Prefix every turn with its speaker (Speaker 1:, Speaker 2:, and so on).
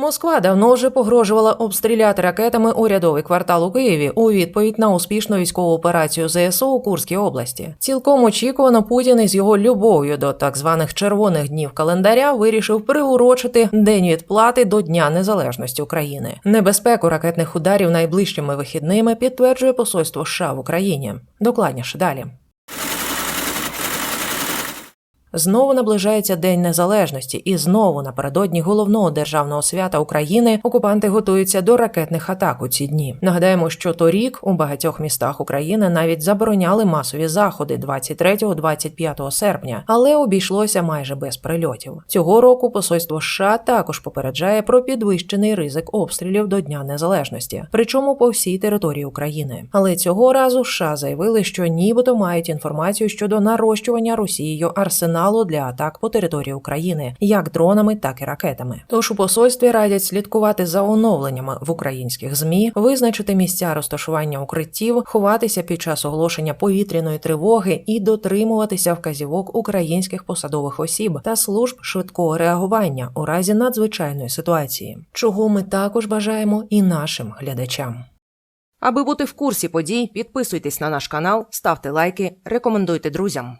Speaker 1: Москва давно вже погрожувала обстріляти ракетами урядовий квартал у Києві у відповідь на успішну військову операцію ЗСУ у Курській області. Цілком очікувано Путін із його любов'ю до так званих червоних днів календаря вирішив приурочити день відплати до Дня Незалежності України. Небезпеку ракетних ударів найближчими вихідними підтверджує посольство США в Україні. Докладніше далі. Знову наближається День Незалежності, і знову напередодні головного державного свята України окупанти готуються до ракетних атак у ці дні. Нагадаємо, що торік у багатьох містах України навіть забороняли масові заходи 23-25 серпня, але обійшлося майже без прильотів. Цього року посольство США також попереджає про підвищений ризик обстрілів до Дня Незалежності, причому по всій території України. Але цього разу США заявили, що нібито мають інформацію щодо нарощування Росією арсеналу для атак по території України, як дронами, так і ракетами. Тож у посольстві радять слідкувати за оновленнями в українських змі, визначити місця розташування укриттів, ховатися під час оголошення повітряної тривоги і дотримуватися вказівок українських посадових осіб та служб швидкого реагування у разі надзвичайної ситуації, чого ми також бажаємо і нашим глядачам.
Speaker 2: Аби бути в курсі подій, підписуйтесь на наш канал, ставте лайки, рекомендуйте друзям.